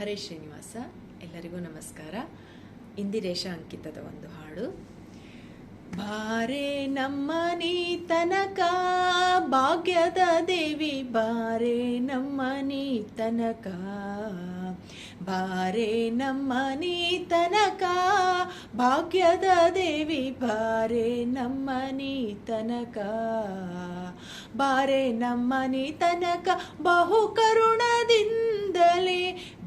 ಹರೇ ಶ್ರೀನಿವಾಸ, ಎಲ್ಲರಿಗೂ ನಮಸ್ಕಾರ. ಇಂದಿರೇಶ ಅಂಕಿತದ ಒಂದು ಹಾಡು. ಬಾರೆ ನಮ್ಮನಿ ತನಕ ಭಾಗ್ಯದ ದೇವಿ. ಬಾರೆ ನಮ್ಮನಿ ತನಕ ಬಾರೆ ನಮ್ಮನಿ ತನಕ ಭಾಗ್ಯದ ದೇವಿ. ಬಾರೆ ನಮ್ಮನಿ ತನಕ ಬಾರೆ ನಮ್ಮನಿ ತನಕ ಬಹು ಕರುಣದಿಂದಲೇ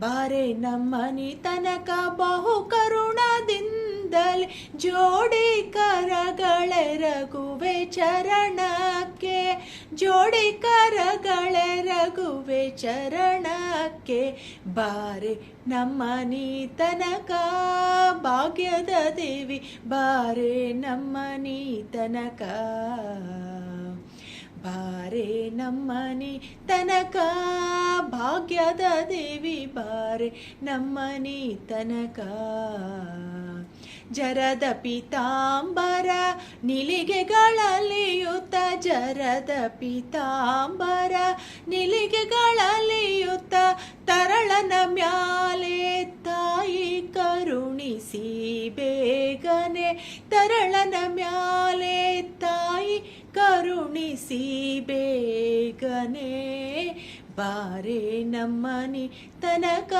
ಬಾರೆ ನಮ್ಮನಿ ತನಕ ಬಹು ಕರುಣದಿಂದಲೇ ಜೋಡಿ ಕರಗಳೆರಗುವೆ ಚರಣಕ್ಕೆ, ಜೋಡಿ ಕರಗಳೆರಗುವೆ ಚರಣಕ್ಕೆ. ಬಾರೆ ನಮ್ಮನಿ ತನಕ ಭಾಗ್ಯದ ದೇವಿ, ಬಾರೆ ನಮ್ಮನಿ ತನಕ, ಬಾರೆ ನಮ್ಮನಿ ತನಕ ಭಾಗ್ಯದ ದೇವಿ ಬಾರೆ ನಮ್ಮನಿ ತನಕ ಜರದ ಪಿತಾಂಬರ ನಿಲಿಗೆಗಳಲ್ಲಿಯುತ್ತ ಜರದ ಪಿತಾಂಬರ ನಿಲಿಗೆಗಳಲ್ಲಿಯುತ್ತ ತರಳನ ಮ್ಯಾಲೆ ತಾಯಿ ಕರುಣಿಸಿ ಬೇಗನೆ, ತರಳನ ಮ್ಯಾಲೆ ತಾಯಿ ಕರುಣಿಸಿ ಬೇಗನೆ. ಬಾರೆ ನಮ್ಮನಿ ತನಕ,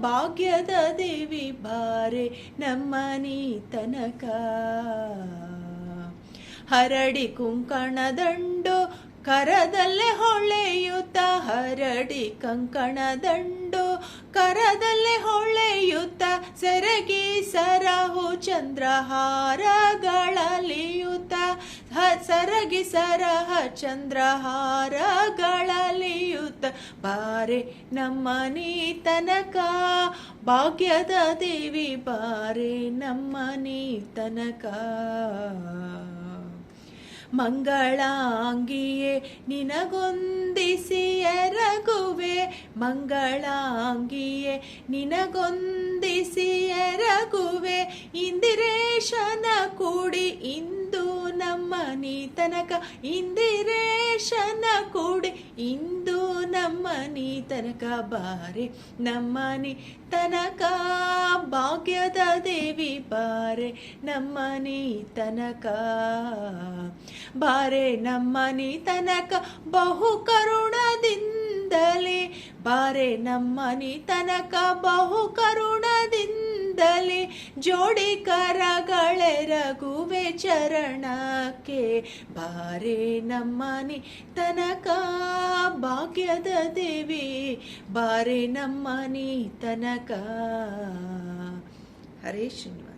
ಭಾಗ್ಯದ ದೇವಿ ಬಾರೆ ನಮ್ಮನಿ ತನಕ. ಹರಡಿ ಕುಂಕಣದಂಡು ಕರದಲ್ಲೇ ಹೊಳೆಯುತ್ತ ಹರಡಿ ಕಂಕಣದಂಡು ಕರದಲ್ಲೇ ಹೊಳೆಯುತ್ತ ಸೆರಗಿ ಸರಹು ಚಂದ್ರಹಾರಗಳಲಿಯುತ್ತ ಹ, ಸರಗಿ ಸರಹ ಚಂದ್ರಹಾರಗಳಲಿಯುತ್ತ ಬಾರೆ ನಮ್ಮನಿ ತನಕ ಭಾಗ್ಯದ ದೇವಿ ಬಾರೆ ನಮ್ಮನಿ ತನಕ ಮಂಗಳಾಂಗಿಯೇ ನಿನಗೊಂದಿಸಿ ಎರಗುವೆ ಮಂಗಳಾಂಗಿಯೇ ನಿನಗೊಂದಿಸಿ ಎರಗುವೆ ಇಂದಿರೇಶನ ಕೂಡಿ ಇಂದು ನಮ್ಮ ನೀ ತನಕ ಇಂದಿರೇಶನ ಕೂಡಿ ಇಂದು ನಮ್ಮ ನೀ ತನಕ ಬಾರೆ, ನಮ್ಮನಿ ತನಕ ಭಾಗ್ಯದ ದೇವಿ ಬಾರೆ, ನಮ್ಮನಿ ತನಕ ಬಾರೆ, ನಮ್ಮನಿ ತನಕ ಬಹು ಕರುಣದಿಂದಲೇ ಬಾರೆ, ನಮ್ಮನಿ ತನಕ ಬಹು ಕರುಣದಿಂದಲೇ ಜೋಡಿ ಕರಗಳೆರಗುವೆ ಚರಣಕ್ಕೆ. ಬಾರೆ ನಮ್ಮನಿ ತನಕ ಭಾಗ್ಯದ ದೇವಿ. ಬಾರೆ ನಮ್ಮನಿ ತನಕ. ಹರೇ ಶ್ರೀನಿವಾಸ.